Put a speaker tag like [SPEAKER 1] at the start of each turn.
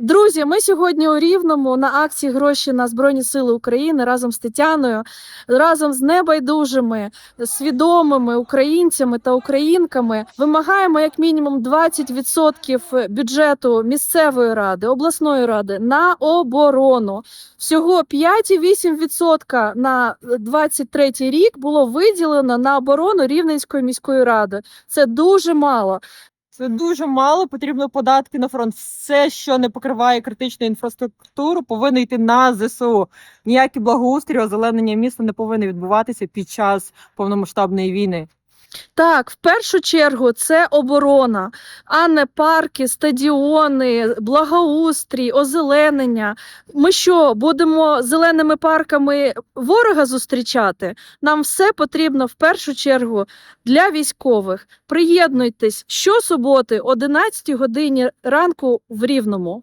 [SPEAKER 1] Друзі, ми сьогодні у Рівному на акції гроші на Збройні Сили України разом з Тетяною, разом з небайдужими, свідомими українцями та українками вимагаємо як мінімум 20% бюджету місцевої ради, обласної ради на оборону. Всього 5,8% на 23 рік було виділено на оборону Рівненської міської ради. Це дуже мало.
[SPEAKER 2] Це дуже мало. Потрібно податки на фронт. Все, що не покриває критичну інфраструктуру, повинно йти на ЗСУ. Ніякі благоустрій, озеленення міста не повинні відбуватися під час повномасштабної війни.
[SPEAKER 1] Так, в першу чергу це оборона, а не парки, стадіони, благоустрій, озеленення. Ми що, будемо зеленими парками ворога зустрічати? Нам все потрібно в першу чергу для військових. Приєднуйтесь щосуботи, 11 годині ранку в Рівному.